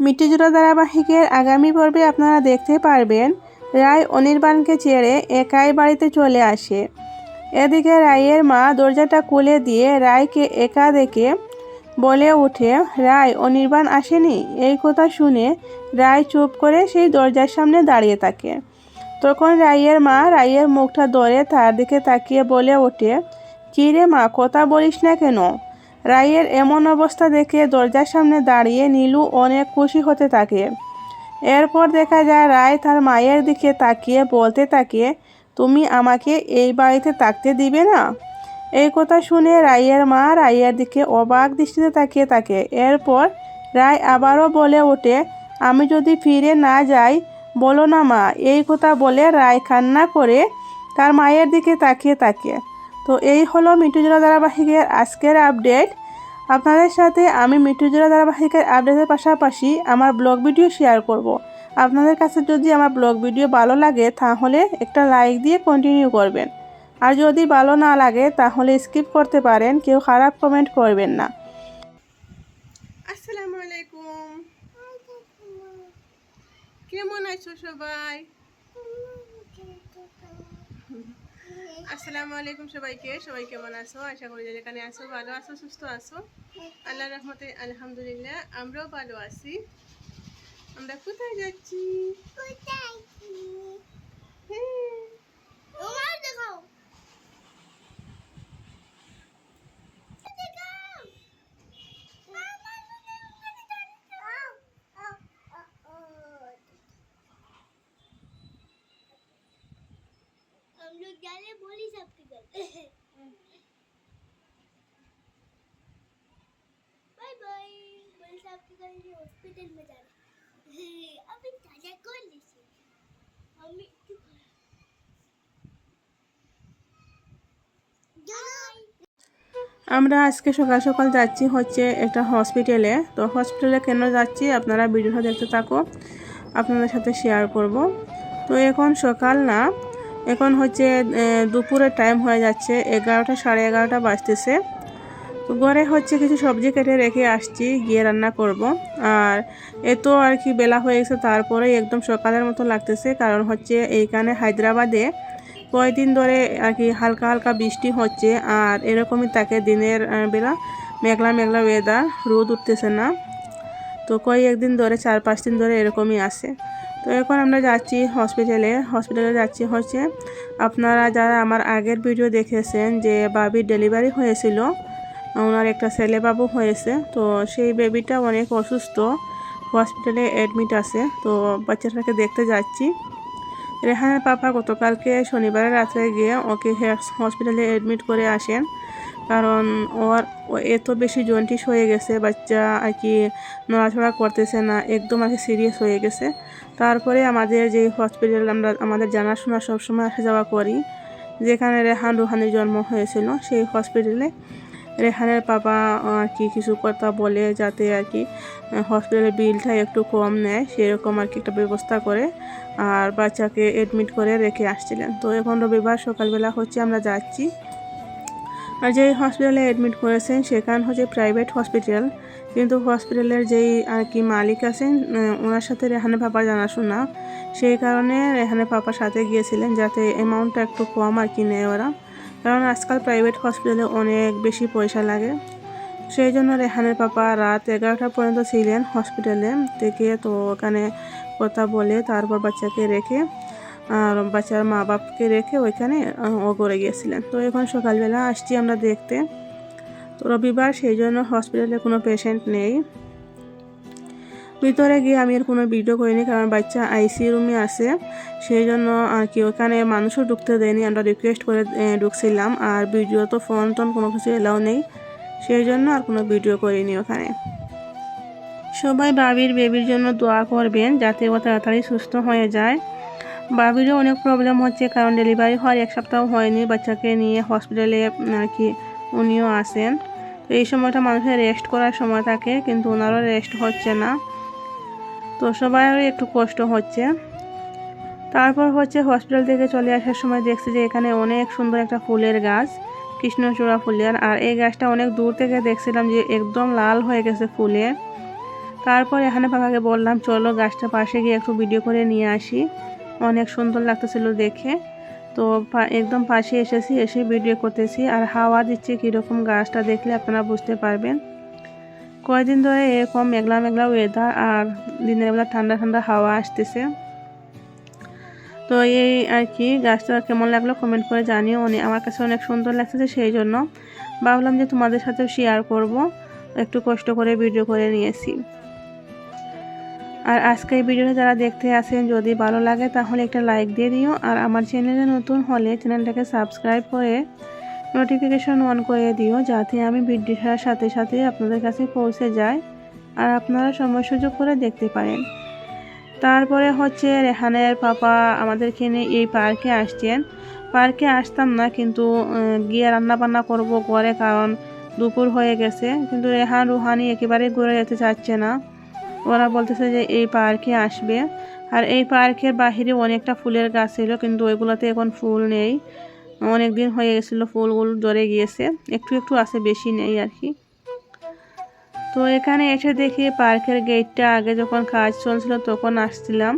মিটিজোড়া ধারাবাহিকের আগামী পর্বে আপনারা দেখতে পারবেন রায় অনির্বাণকে ছেড়ে একাই বাড়িতে চলে আসে। এদিকে রায়ের মা দরজাটা খুলে দিয়ে রায়কে একা দেখে বলে ওঠে, রায়, অনির্বাণ আসেনি? এই কথা শুনে রায় চুপ করে সেই দরজার সামনে দাঁড়িয়ে থাকে। তখন রায়ের মা রায়ের মুখটা ধরে তার দিকে তাকিয়ে বলে ওঠে, কী রে মা, কথা বলিস না কেন? রায়ের এমন অবস্থা দেখে দরজার সামনে দাঁড়িয়ে নীলু অনেক খুশি হতে থাকে। এরপর দেখা যায় রায় তার মায়ের দিকে তাকিয়ে বলতে থাকে, তুমি আমাকে এই বাড়িতে থাকতে দিবে না? এই কথা শুনে রায়ের মা রায়ের দিকে অবাক দৃষ্টিতে তাকিয়ে থাকে। এরপর রায় আবারও বলে ওঠে, আমি যদি ফিরে না যাই, বলো না মা। এই কথা বলে রায় কান্না করে তার মায়ের দিকে তাকিয়ে থাকে। তো এই হলো মিঠুজোড়া ধারাবাহিকের আজকের আপডেট। আপনাদের সাথে আমি মিঠুজোড়া ধারাবাহিকের আপডেটের পাশাপাশি আমার ব্লগ ভিডিও শেয়ার করব। আপনাদের কাছে যদি আমার ব্লগ ভিডিও ভালো লাগে, তাহলে একটা লাইক দিয়ে কন্টিনিউ করবেন। আর যদি ভালো না লাগে, তাহলে স্কিপ করতে পারেন, কেউ খারাপ কমেন্ট করবেন না। আসসালামু আলাইকুম। কেমন আছো সবাই? আসসালামু আলাইকুম সবাইকে। সবাই কেমন আছো? আশা করি যেখানে আছো ভালো আছো সুস্থ আছো। আল্লাহ রহমতে আলহামদুলিল্লাহ আমরাও ভালো আছি। আমরা কোথায় যাচ্ছি? হ্যাঁ, हम लोग जा रहे हैं बोली साहब के घर बाय बाय बोली साहब के घर ये हॉस्पिटल में जा रहे हैं अभी ताजा कौन लीजिए मम्मी तू बाय আমরা আজকে সকাল সকাল যাচ্ছি হচ্ছে একটা হসপিটালে তো হসপিটালে কেন যাচ্ছি আপনারা ভিডিওটা দেখতে থাকো আপনাদের সাথে শেয়ার করব তো এখন সকাল না এখন হচ্ছে দুপুরের টাইম হয়ে যাচ্ছে, এগারোটা সাড়ে এগারোটা বাজতেছে। তো ঘরে হচ্ছে কিছু সবজি কেটে রেখে আসছি, গিয়ে রান্না করব। আর এত আর কি বেলা হয়ে গেছে তারপরে একদম সকালের মতো লাগতেছে। কারণ হচ্ছে এইখানে হায়দ্রাবাদে কয়েকদিন ধরে আর কি হালকা হালকা বৃষ্টি হচ্ছে, আর এরকমই থাকে দিনের বেলা। মেঘলা মেঘলা ওয়েদার রোদ উঠতেছে না। তো কয়েকদিন ধরে, চার পাঁচ দিন ধরে এরকমই আছে। তো এখন আমরা যাচ্ছি হসপিটালে হসপিটালে যাচ্ছি হচ্ছে আপনারা যারা আমার আগের ভিডিও দেখেছেন যে বাবির ডেলিভারি হয়েছিল, ওনার একটা ছেলে বাবু হয়েছে, তো সেই বেবিটা অনেক অসুস্থ। হসপিটালে অ্যাডমিট আছে, তো বাচ্চাটাকে দেখতে যাচ্ছি। রেহানের পাপা গতকালকে শনিবারের রাত্রে গিয়ে ওকে হসপিটালে অ্যাডমিট করে আসেন। কারণ ওর ও এত বেশি জন্টিস হয়ে গেছে, বাচ্চা আর কি নড়াচড়া করতেছে না, একদম আর সিরিয়াস হয়ে গেছে। তারপরে আমাদের যে হসপিটাল আমরা, আমাদের জানাশোনা সবসময় আসা যাওয়া করি, যেখানে রেহান রুহানের জন্ম হয়েছিল। সেই হসপিটালে রেহানের বাবা আর কি কিছু কথা বলে যাতে আর কি হসপিটালের বিলটা একটু কম নেয়, সেরকম আর কি একটা ব্যবস্থা করে আর বাচ্চাকে এডমিট করে রেখে আসছিলেন। তো এখন রবিবার সকালবেলা হচ্ছে আমরা যাচ্ছি। আর যেই হসপিটালে অ্যাডমিট করেছেন সেখান হচ্ছে প্রাইভেট হসপিটাল কিন্তু হসপিটালের যেই আর কি মালিক আছেন ওনার সাথে রেহানের পাপার জানাশোনা। সেই কারণে রেহানের পাপার সাথে গিয়েছিলেন যাতে অ্যামাউন্টটা একটু কম আর কি নেয় ওরা। কারণ আজকাল প্রাইভেট হসপিটালে অনেক বেশি পয়সা লাগে। সেই জন্য রেহানের পাপা রাত এগারোটা পর্যন্ত ছিলেন হসপিটালে থেকে তো ওখানে কথা বলে তারপর বাচ্চাকে রেখে আর বাচ্চার মা বাপকে রেখে ওইখানে ও করে গিয়েছিলেন। তো এখন সকালবেলা আসছি আমরা দেখতে। তো রবিবার সেই জন্য হসপিটালে কোনো পেশেন্ট নেই। ভিতরে গিয়ে আমি আর কোনো ভিডিও করিনি, কারণ বাচ্চা আইসি রুমে আছে। সেই জন্য আর কি, ওখানে মানুষও ঢুকতে দেয়নি। আমরা রিকোয়েস্ট করে ঢুকছিলাম, আর ভিডিও তো ফোন টোন কোনো কিছু এলাও নেই। সেই জন্য আর কোনো ভিডিও করিনি ওখানে। সবাই বাবির বেবির জন্য দোয়া করবেন, যাতে ও তাড়াতাড়ি সুস্থ হয়ে যায়। বাবিরও অনেক প্রবলেম হচ্ছে, কারণ ডেলিভারি হওয়ার এক সপ্তাহ হয়নি, বাচ্চাকে নিয়ে হসপিটালে আর কি উনিও আসেন তো এই সময়টা মানুষের রেস্ট করার সময় থাকে, কিন্তু ওনারও রেস্ট হচ্ছে না। তো সবাইয়েরও একটু কষ্ট হচ্ছে। তারপর হচ্ছে হসপিটাল থেকে চলে আসার সময় দেখছি যে এখানে অনেক সুন্দর একটা ফুলের গাছ, কৃষ্ণচূড়া ফুলের। আর এই গাছটা অনেক দূর থেকে দেখছিলাম যে একদম লাল হয়ে গেছে ফুলে। তারপর এখানে পাপাকে বললাম, চলো গাছটা পাশে গিয়ে একটু ভিডিও করে নিয়ে আসি। অনেক সুন্দর লাগতেছিল দেখে। তো একদম পাশে এসেছি, এসে ভিডিও করতেছি। আর হাওয়া দিচ্ছে কীরকম গাছটা দেখলে আপনারা বুঝতে পারবেন। কয়েকদিন ধরে এরকম মেঘলা মেঘলা ওয়েদার আর দিনের বেলা ঠান্ডা ঠান্ডা হাওয়া আসতেছে। তো এই আর কি, গাছটা কেমন লাগল কমেন্ট করে জানিও। অনেক আমার কাছে অনেক সুন্দর লাগতেছে সেই জন্য। ভাবলাম যে তোমাদের সাথেও শেয়ার করব। একটু কষ্ট করে ভিডিও করে নিয়েছি। আর আজকে এই ভিডিওটা যারা দেখতে আসেন, যদি ভালো লাগে তাহলে একটা লাইক দিয়ে দিও। আর আমার চ্যানেলে নতুন হলে চ্যানেলটাকে সাবস্ক্রাইব করে নোটিফিকেশন অন করে দিও, যাতে আমি ভিডিও ছাড়ার সাথে সাথে আপনাদের কাছে পৌঁছে যায় আর আপনারা সময় সুযোগ করে দেখতে পারেন। তারপরে হচ্ছে রেহানের পাপা আমাদেরকে নিয়ে এই পার্কে আসছেন। পার্কে আসতাম না, কিন্তু গিয়ে রান্না বান্না করব ঘরে কারণ দুপুর হয়ে গেছে। কিন্তু রেহান, রুহানি একেবারে ঘুরে যেতে চাচ্ছে না। ওরা বলতেছে যে এই পার্কে আসবে। আর এই পার্কের বাহিরে অনেকটা ফুলের গাছ ছিল, কিন্তু ওইগুলোতে এখন ফুল নেই। অনেক দিন হয়ে গেছিল, ফুলগুলো জ্বরে গিয়েছে। একটু একটু আছে, বেশি নেই আর কি। তো এখানে এসে দেখি পার্কের গেটটা আগে যখন কাজ চলছিল তখন আসছিলাম।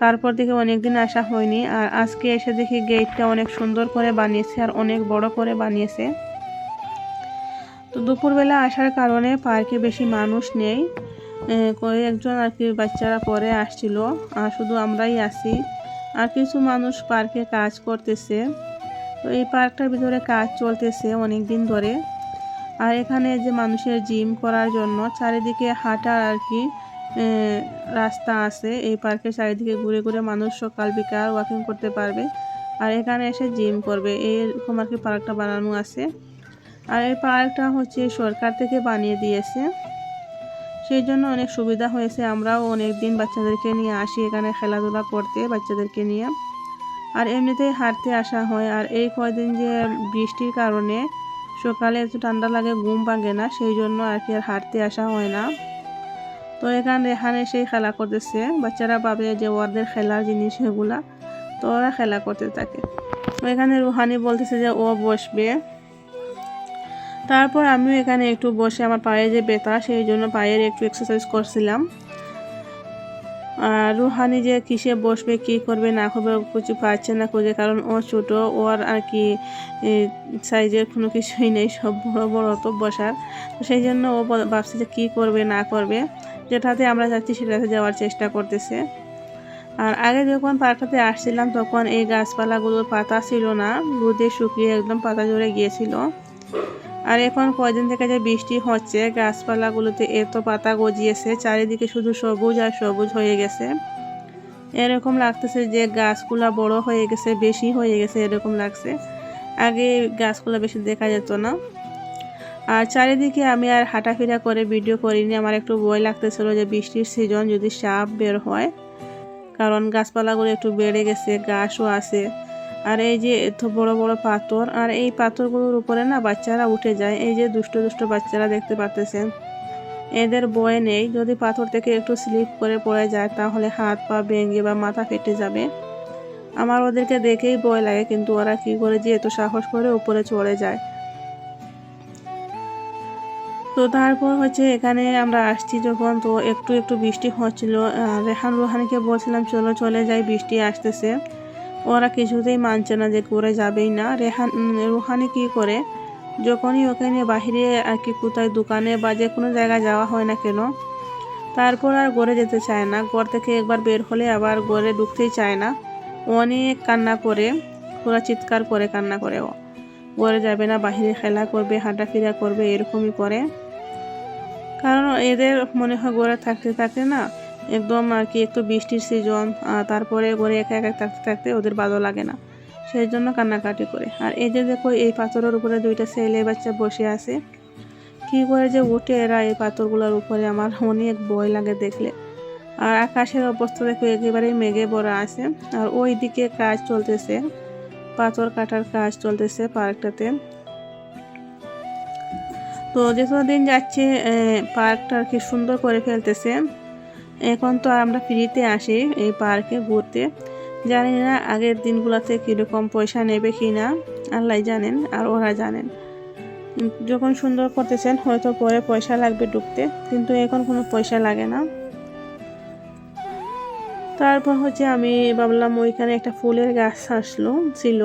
তারপর দেখি অনেক দিন আসা হয়নি। আর আজকে এসে দেখি গেটটা অনেক সুন্দর করে বানিয়েছে আর অনেক বড় করে বানিয়েছে। তো দুপুরবেলা আসার কারণে পার্কে বেশি মানুষ নেই। কয়েকজন আর কি বাচ্চারা পরে আসছিল, আর শুধু আমরাই আসি আর কিছু মানুষ পার্কে কাজ করতেছে। তো এই পার্কটার ভিতরে কাজ চলতেছে অনেক দিন ধরে। আর এখানে যে মানুষের জিম করার জন্য চারিদিকে হাঁটার আর কি রাস্তা আছে। এই পার্কের চারিদিকে ঘুরে ঘুরে মানুষ সকাল বিকাল ওয়াকিং করতে পারবে। আর এখানে এসে জিম করবে। এইরকম আর কি পার্কটা বানানো আছে। আর এই পার্কটা হচ্ছে সরকার থেকে বানিয়ে দিয়েছে। সেই জন্য অনেক সুবিধা হয়েছে। আমরাও অনেক দিন বাচ্চাদেরকে নিয়ে আসি, এখানে খেলাধুলা করতে বাচ্চাদেরকে নিয়ে। আর এমনিতেই হাঁটতে আসা হয়। আর এই কয়দিন যে বৃষ্টির কারণে সকালে একটু ঠান্ডা লাগে, ঘুম ভাঙে না, সেই জন্য আর কি আর হাঁটতে আসা হয় না। তো এখানে এখানে সেই খেলা করতেছে। বাচ্চারা পাবে যে ওদের খেলার জিনিস এগুলা, তো ওরা খেলা করতে থাকে। তো এখানে রুহানি বলতেছে যে ও বসবে। তারপর আমিও এখানে একটু বসে আমার পায়ে যে ব্যথা, সেই জন্য পায়ের একটু এক্সারসাইজ করছিলাম। আর রুহানি যে কিসে বসবে, কি করবে, না করবে কিছু পাচ্ছে না খুঁজে, কারণ ও ছোট, ওর আর কি সাইজের কোনো কিছুই নেই, সব বড় বড় তো বসার। তো সেই জন্য ও ভাবছে যে কী করবে, না করবে। যেটাতে আমরা যাচ্ছি, সেটাতে যাওয়ার চেষ্টা করতেছে। আর আগে যখন পার্কটাতে আসছিলাম, তখন এই গাছপালাগুলোর পাতা ছিল না, রোদে শুকিয়ে একদম পাতা ঝরে গিয়েছিল। আর এখন কয়দিন থেকে যে বৃষ্টি হচ্ছে, গাছপালাগুলোতে এত পাতা গজিয়েছে, চারিদিকে শুধু সবুজ আর সবুজ হয়ে গেছে। এরকম লাগতেছে যে গাছগুলা বড় হয়ে গেছে, বেশি হয়ে গেছে এরকম লাগছে। আগে গাছগুলো বেশি দেখা যেত না। আর চারিদিকে আমি আর হাঁটাফেরা করে ভিডিও করিনি, আমার একটু ভয় লাগতেছিল যে বৃষ্টির সিজন যদি সাপ বের হয়, কারণ গাছপালাগুলো একটু বেড়ে গেছে ঘাসও আছে। আর এই যে এত বড় বড় পাথর, আর এই পাথরগুলোর উপরে না বাচ্চারা উঠে যায়। এই যে দুষ্ট দুষ্ট বাচ্চারা দেখতে পাচ্তেছেন এদের বয় নেই। যদি পাথর থেকে একটু স্লিপ করে পড়ে যায়, তাহলে হাত পা ভেঙে বা মাথা ফেটে যাবে। আমার ওদেরকে দেখেই ভয় লাগে, কিন্তু ওরা কি করে যে এত সাহস করে উপরে চড়ে যায়। তো তারপর হচ্ছে এখানে আমরা আসছি যখন, তো একটু একটু বৃষ্টি হচ্ছিল। রেহান রুহানিকে বলছিলাম, চলো চলে যাই, বৃষ্টি আসতেছে। ওরা কিছুতেই মানছে না যে করে যাবেই না। রেহান রুহানি কি করে? যখনই ওখানে বাহিরে আর কি কোথায় দোকানে বা যে কোনো জায়গায় যাওয়া হয় না কেন, তারপর আর গড়ে যেতে চায় না। ঘর থেকে একবার বের হলে আবার গড়ে ঢুকতেই চায় না। অনেক কান্না করে, পুরো চিৎকার করে কান্না করে ও। ঘরে যাবে না, বাহিরে খেলা করবে, হাঁটাফেরা করবে, এরকমই করে। কারণ এদের মনে হয় গড়ে থাকতে থাকতে না একদম আর কি, একটু বৃষ্টির সিজন তারপরে ঘরে একা একা থাকতে থাকতে ওদের ভালো লাগে না। সেই জন্য কান্নাকাটি করে। আর এই যে দেখো, এই পাথরের উপরে দুইটা ছেলে বাচ্চা বসে আছে। কি করে যে উঠে এরা এই পাথরগুলোর উপরে, আমার অনেক ভয় লাগে দেখলে। আর আকাশের অবস্থা দেখো, একেবারেই মেঘে ভরা আছে। আর ওই দিকে কাজ চলতেছে, পাথর কাটার কাজ চলতেছে পার্কটাতে। তো যতদিন যাচ্ছে পার্কটা আর কি সুন্দর করে ফেলতেছে। এখন তো আমরা ফ্রিতে আসি এই পার্কে ঘুরতে। জানি না আগের দিনগুলোতে কীরকম পয়সা নেবে কি না আল্লাহ জানেন আর ওরা জানেন। যখন সুন্দর করতেছেন, হয়তো পরে পয়সা লাগবে ঢুকতে, কিন্তু এখন কোনো পয়সা লাগে না। তারপর হচ্ছে আমি ভাবলাম ওইখানে একটা ফুলের গাছ আসলো, ছিল।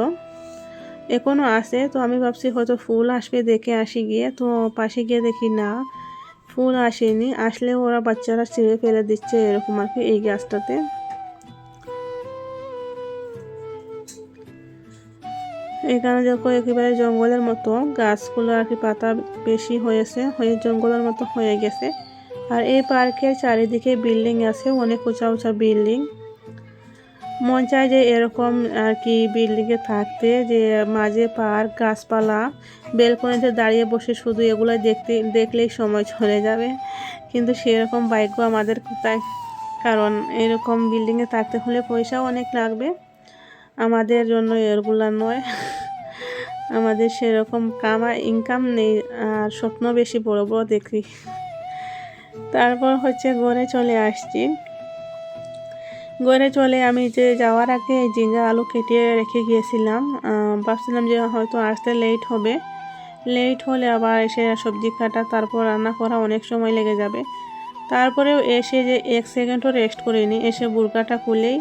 এখনও আছে, তো আমি ভাবছি হয়তো ফুল আসবে দেখে আসি গিয়ে, তো পাশে গিয়ে দেখি না। ফুল আসেনি, আসলে ওরা বাচ্চারা ছিঁড়ে ফেলে দিচ্ছে এরকম আর কি এই গাছটাতে এখানে দেখো একেবারে জঙ্গলের মতো, গাছগুলো আর কি পাতা বেশি হয়েছে, হয়ে জঙ্গলের মতো হয়ে গেছে। আর এই পার্কের চারিদিকে বিল্ডিং আছে, অনেক উঁচা উঁচা বিল্ডিং। মন চায় যে এরকম আর কি বিল্ডিংয়ে থাকতে, যে মাঝে পার্ক, গাছপালা, বেলকনিতে দাঁড়িয়ে বসে শুধু এগুলো দেখতে, দেখলেই সময় চলে যাবে। কিন্তু সেরকম ভাগ্য আমাদের তাই। কারণ এরকম বিল্ডিংয়ে থাকতে হলে পয়সাও অনেক লাগবে। আমাদের জন্য এগুলো নয়। আমাদের সেরকম কামা ইনকাম নেই, আর স্বপ্ন বেশি বড় বড় দেখি। তারপর হচ্ছে ঘরে চলে আসছি। ঘরে চলে, আমি যে যাওয়ার আগে ঝিঙ্গা আলু কেটে রেখে গিয়েছিলাম। ভাবছিলাম যে হয়তো আসতে লেট হবে। লেট হলে আবার এসে সবজি কাটা, তারপর রান্না করা অনেক সময় লেগে যাবে। তারপরেও এসে যে এক সেকেন্ডও রেস্ট করিনি, এসে বুরকাটা খুলেই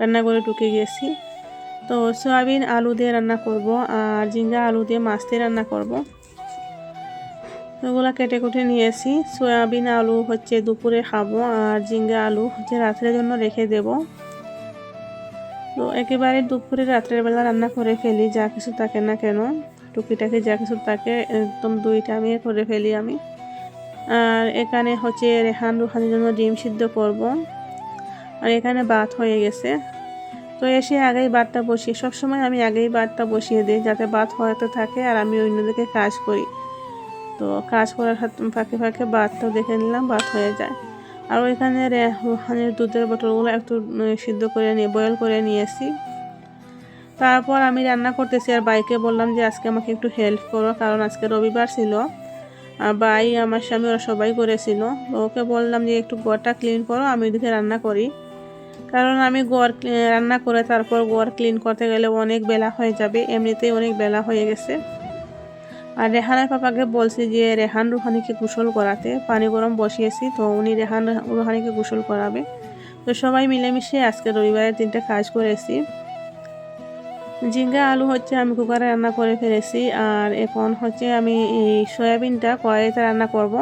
রান্না করে ঢুকে গেছি তো সয়াবিন আলু দিয়ে রান্না করব, আর ঝিঙ্গা আলু দিয়ে মাছ দিয়ে রান্না করব। ওগুলো কেটে কুটে নিয়েছি। সয়াবিন আলু হচ্ছে দুপুরে খাব আর ঝিঙ্গা আলু হচ্ছে রাত্রের জন্য রেখে দেব। তো একেবারে দুপুরে রাত্রের বেলা রান্না করে ফেলি, যা কিছু থাকে না কেন। টুকিটাকি যা কিছু থাকে, একদম দুইটা আমি করে ফেলি আমি। আর এখানে হচ্ছে রেহান রুহানের জন্য ডিম সিদ্ধ করব। আর এখানে ভাত হয়ে গেছে। তো এসে আগেই ভাতটা বসিয়ে, সবসময় আমি আগেই ভাতটা বসিয়ে দিই, যাতে ভাত হতে থাকে আর আমি অন্যদিকে কাজ করি। তো কাজ করার ফাঁকে ফাঁকে ভাতটাও দেখে নিলাম, ভাত হয়ে যায়। আর ওইখানে রে- দুধের বোতলগুলো একটু সিদ্ধ করে নিয়ে বয়েল করে নিয়েছি। তারপর আমি রান্না করতেছি আর বাইকে বললাম যে আজকে আমাকে একটু হেল্প করো, কারণ আজকে রবিবার ছিল। আর বাই আমার স্বামী, ওরা সবাই করেছিল। ওকে বললাম যে একটু ঘরটা ক্লিন করো, আমি ওদিকে রান্না করি। কারণ আমি ক্লি- রান্না করে তারপর ঘর ক্লিন করতে গেলে অনেক বেলা হয়ে যাবে, এমনিতেই অনেক বেলা হয়ে গেছে। আর রেহানের পাপাকে বলছি যে, রেহান রুহানিকে গোসল করাতে। পানি গরম বসিয়েছি, তো উনি রেহান রুহানিকে গোসল করাবে। তো সবাই মিলেমিশে আজকে রবিবারের দিনটা কাজ করেছি। ঝিঙ্গা আলু হচ্ছে আমি কুকারে রান্না করে ফেলেছি, আর এখন হচ্ছে আমি এই সয়াবিনটা কড়াইতে রান্না করব।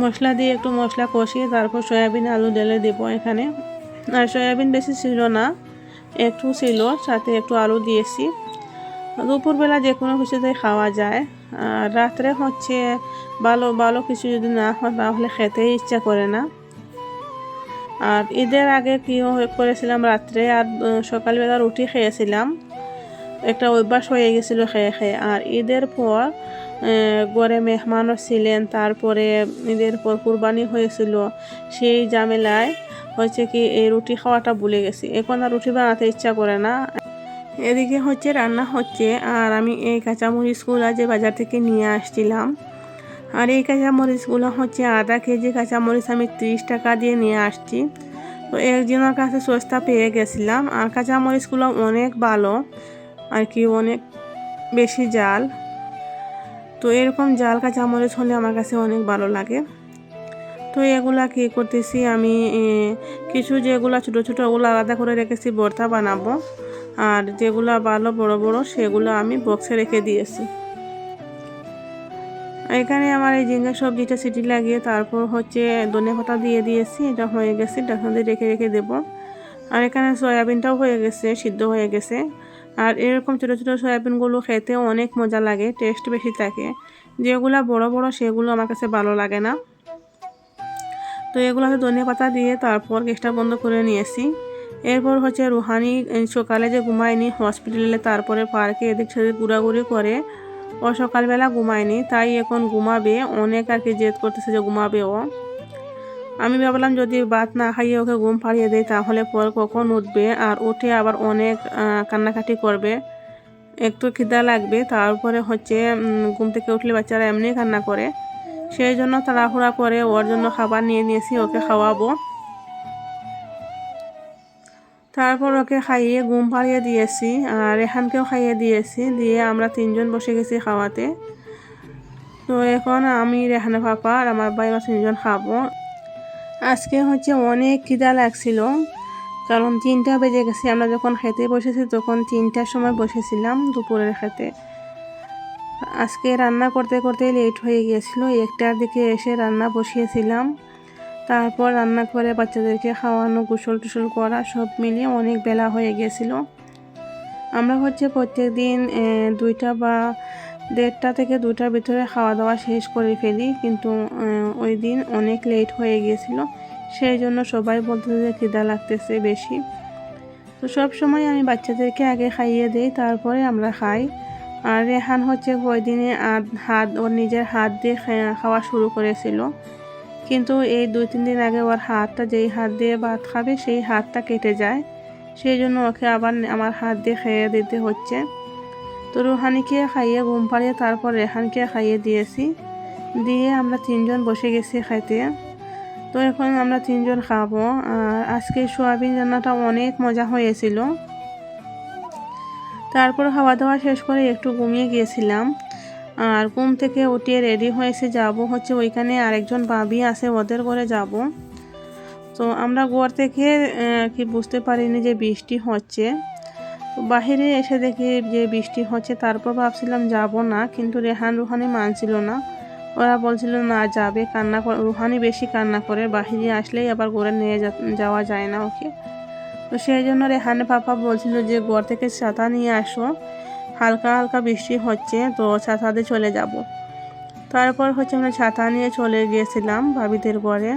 মশলা দিয়ে একটু মশলা কষিয়ে তারপর সয়াবিন আলু ঢেলে দেবো এখানে। আর সয়াবিন বেশি ছিল না। একটু ছিল, সাথে একটু আলু দিয়েছি। দুপুরবেলা যে কোনো কিছুতে খাওয়া যায়। আর রাত্রে হচ্ছে ভালো ভালো কিছু যদি না হয়, তাহলে খেতেই ইচ্ছা করে না। আর ঈদের আগে কী করেছিলাম, রাত্রে আর সকালবেলা রুটি খেয়েছিলাম। একটা অভ্যাস হয়ে গেছিল খেয়ে খেয়ে। আর ঈদের পর ঘরে মেহমানও ছিলেন, তারপরে ঈদের পর কুরবানি হয়েছিল। সেই ঝামেলায় হচ্ছে কি, এই রুটি খাওয়াটা ভুলে গেছি। এখন আর রুটি বানাতে ইচ্ছা করে না। এদিকে হচ্ছে রান্না হচ্ছে, আর আমি এই কাঁচামরিচগুলো যে বাজার থেকে নিয়ে আসছিলাম, আর এই কাঁচামরিচগুলো হচ্ছে আধা কেজি কাঁচামরিচ আমি তিরিশ টাকা দিয়ে নিয়ে আসছি। তো একজনের কাছে সস্তা পেয়ে গেছিলাম, আর কাঁচামরিচগুলো অনেক ভালো, আর কি অনেক বেশি জাল। তো এরকম জাল কাঁচামরিচ হলে আমার কাছে অনেক ভালো লাগে। তো এগুলা কী করতেছি আমি কিছু যেগুলা ছোটো ছোটো ওগুলো আলাদা করে রেখেছি, ভর্তা বানাবো। আর যেগুলা ভালো, বড় বড় সেগুলো আমি বক্সে রেখে দিয়েছি। এখানে আমার এই ঝিঙ্গা সবজিটা সিটি লাগিয়ে তারপর হচ্ছে ধনে পাতা দিয়ে দিয়েছি, এটা হয়ে গেছে ঢাকনা দিয়ে রেখে রেখে দেবো। আর এখানে সয়াবিনটাও হয়ে গেছে, সিদ্ধ হয়ে গেছে। আর এরকম ছোটো ছোটো সয়াবিনগুলো খেতেও অনেক মজা লাগে টেস্ট বেশি থাকে। যেগুলো বড় বড় সেগুলো আমার কাছে ভালো লাগে না। তো এগুলোকে ধনে পাতা দিয়ে তারপর গ্যাসটা বন্ধ করে নিয়েছি। এরপর হচ্ছে রুহানি সকালে যে ঘুমায়নি হসপিটালে, তারপরে পার্কে এদিক সেদিক ঘোরাঘুরি করে ও সকালবেলা ঘুমায়নি, তাই এখন ঘুমাবে। অনেক আর কি জেদ করতেছে যে ঘুমাবে ও আমি ভাবলাম যদি ভাত না খাইয়ে ওকে ঘুম পাড়িয়ে দেয় তাহলে পর কখন উঠবে? আর উঠে আবার অনেক কান্নাকাটি করবে। একটু খিদা লাগবে, তারপরে হচ্ছে ঘুম থেকে উঠলে বাচ্চারা এমনি কান্না করে। সেই জন্য তাড়াহুড়া করে ওর জন্য খাবার নিয়ে নিয়েছি, ওকে খাওয়াবো। তারপর ওকে খাইয়ে ঘুম পাড়িয়ে দিয়েছি, আর রেহানকেও খাইয়ে দিয়েছি, দিয়ে আমরা তিনজন বসে গেছি খাওয়াতে। তো এখন আমি রেহানা পাপা আর আমার আমরা তিনজন খাব। আজকে হচ্ছে অনেক খিদা লাগছিল, কারণ তিনটা বেজে গেছে। আমরা যখন খেতে বসেছি, তখন তিনটার সময় বসেছিলাম দুপুরের খেতে। আজকে রান্না করতে করতে লেট হয়ে গিয়েছিল, একটার দিকে এসে রান্না বসিয়েছিলাম। তারপর রান্না করে বাচ্চাদেরকে খাওয়ানো, গোসল টুসল করা, সব মিলিয়ে অনেক বেলা হয়ে গেছিল আমরা হচ্ছে প্রত্যেক দিন দুইটা বা দেড়টা থেকে দুটার ভিতরে খাওয়া দাওয়া শেষ করে ফেলি। কিন্তু ওই দিন অনেক লেট হয়ে গিয়েছিল। সেই জন্য সবাই বলতে যে খিদা লাগতেছে বেশি। তো সব সময় আমি বাচ্চাদেরকে আগে খাইয়ে দিই, তারপরে আমরা খাই। আর রেহান হচ্ছে ওই দিনে হাত, ওর নিজের হাত দিয়ে খাওয়া শুরু করেছিল। কিন্তু এই দুই, তিন দিন আগে ওর হাতটা, যেই হাত দিয়ে ভাত খাবে, সেই হাতটা কেটে যায়। সেই জন্য ওকে আবার আমার হাত দিয়ে খেয়ে দিতে হচ্ছে। তো রুহানিকে খাইয়ে ঘুম পাড়িয়ে তারপর রেহানকে খাইয়ে দিয়েছি। দিয়ে আমরা তিনজন বসে গেছি খাইতে। তো এখন আমরা তিনজন খাব। আর আজকে সোয়াবিন রান্নাটা অনেক মজা হয়েছিল। তারপর খাওয়া দাওয়া শেষ করে একটু ঘুমিয়ে গিয়েছিলাম। আর ঘুম থেকে উঠিয়ে রেডি হয়েছে যাব হচ্ছে ওইখানে আরেকজন ভাবি আছে, ওদের ঘরে যাব। তো আমরা ঘর থেকে কি বুঝতে পারিনি যে বৃষ্টি হচ্ছে। বাহিরে এসে দেখি যে বৃষ্টি হচ্ছে, তারপর ভাবছিলাম যাব না, কিন্তু রেহান রুহানি মানছিল না। ওরা বলছিল, না, যাবে, কান্না রুহানি বেশি কান্না করে, বাহিরে আসলেই আবার ঘরে নিয়ে যাওয়া যায় না ওকে? তো সেই জন্য রেহানে পাপা বলছিল যে, ঘর থেকে ছাতা নিয়ে আসো, হালকা হালকা বৃষ্টি হচ্ছে, তো ছাতাতে চলে যাব। তারপর হচ্ছে আমরা ছাতা নিয়ে চলে গিয়েছিলাম ভাবিদের ঘরে।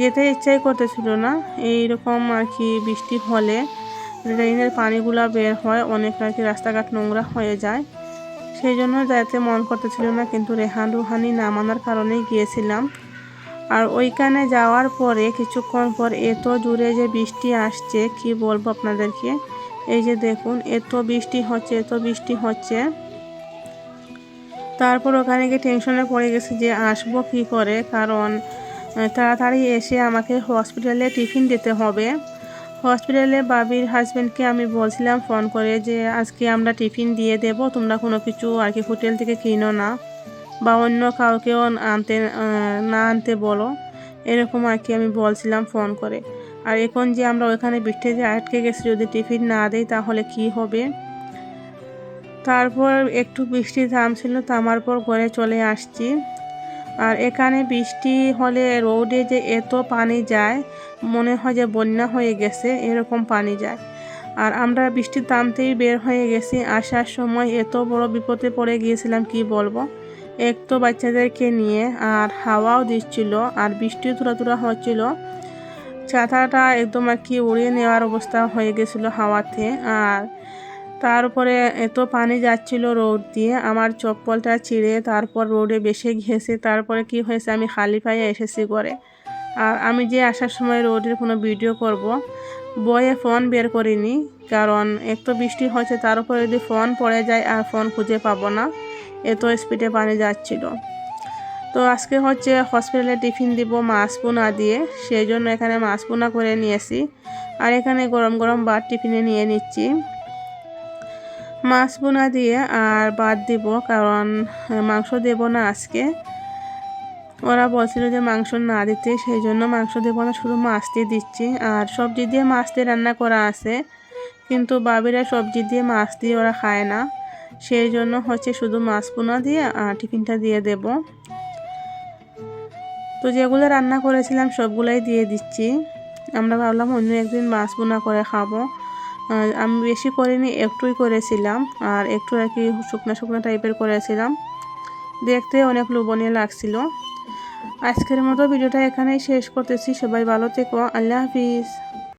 যেতে ইচ্ছাই করতেছিল না, এইরকম আর কি বৃষ্টি হলে ড্রেনের পানিগুলো বের হয়, অনেক আর কি রাস্তাঘাট নোংরা হয়ে যায়। সেই জন্য যাইতে মন করতেছিল না, কিন্তু রেহান রুহানি না মানার কারণেই গিয়েছিলাম। আর ওইখানে যাওয়ার পরে কিছুক্ষণ পর এত জোরে যে বৃষ্টি আসছে, কি বলব আপনাদেরকে? এই যে দেখুন, এত বৃষ্টি হচ্ছে, এত বৃষ্টি হচ্ছে। তারপর ওখানে গিয়ে টেনশনে পড়ে গেছে যে আসব কি করে, কারণ তাড়াতাড়ি এসে আমাকে হসপিটালে টিফিন দিতে হবে। হসপিটালে বাবির হাজব্যান্ডকে আমি বলছিলাম ফোন করে যে, আজকে আমরা টিফিন দিয়ে দেব, তোমরা কোনো কিছু আর কি হোটেল থেকে কিনো না বা অন্য কাউকেও আনতে না আনতে বলো। এরকম আর কি আমি বলছিলাম ফোন করে। আর এখন যে আমরা ওইখানে বৃষ্টিতে আটকে গেছি, যদি টিফিন না দেই তাহলে কি হবে? তারপর একটু বৃষ্টি থামছিল, থামার পর ঘরে চলে আসছি। আর এখানে বৃষ্টি হলে রোডে যে এত পানি যায়, মনে হয় যে বন্যা হয়ে গেছে, এরকম পানি যায়। আর আমরা বৃষ্টি থামতেই বের হয়ে গেছি, আসার সময় এত বড় বিপদে পড়ে গিয়েছিলাম, কি বলব? এক তো বাচ্চাদেরকে নিয়ে আর হাওয়াও দিচ্ছিল আর বৃষ্টিও তুরা তুরা হচ্ছিল। ছাতাটা একদম আর কি উড়িয়ে নেওয়ার অবস্থা হয়ে গেছিল হাওয়াতে। আর তার উপরে এত পানি যাচ্ছিল রোড দিয়ে, আমার চপ্পলটা ছিঁড়ে তারপর রোডে বেসে গিয়েছে, তারপরে কি হয়েছে আমি খালি পায়ে এসেছি করে আর আমি যে আসার সময় রোডের কোনো ভিডিও করব বয়ে ফোন বের করিনি, কারণ এক তো বৃষ্টি হচ্ছে তার উপরে যদি ফোন পড়ে যায় আর ফোন খুঁজে পাবো না, এত স্পিডে পানি যাচ্ছিল। তো আজকে হচ্ছে হসপিটালে টিফিন দিব মাছ পোনা দিয়ে, সেই জন্য এখানে মাছ পোনা করে নিয়েছি। আর এখানে গরম গরম ভাত টিফিনে নিয়ে নিচ্ছি। মাছ বোনা দিয়ে আর বাদ দিব, কারণ মাংস দেব না আজকে। ওরা বলছিল যে মাংস না দিতে, সেই জন্য মাংস দেবো না, শুধু মাছ দিয়ে দিচ্ছি। আর সবজি দিয়ে মাছ দিয়ে রান্না করা আছে, কিন্তু বাবিরা সবজি দিয়ে মাছ দিয়ে ওরা খায় না। সেই জন্য হচ্ছে শুধু মাছ পোনা দিয়ে আর টিফিনটা দিয়ে দেব। তো যেগুলো রান্না করেছিলাম সবগুলাই দিয়ে দিচ্ছি। আমরা ভাবলাম অন্য একদিন মাছ পোনা করে খাব। আমি বেশি করিনি, একটুই করেছিলাম। আর একটু আর কি শুকনো শুকনো টাইপের করেছিলাম। দেখতে অনেক লোভনীয় লাগছিল। আজকের মতো ভিডিওটা এখানেই শেষ করতেছি। সবাই ভালো থেকো। আল্লাহ হাফিজ।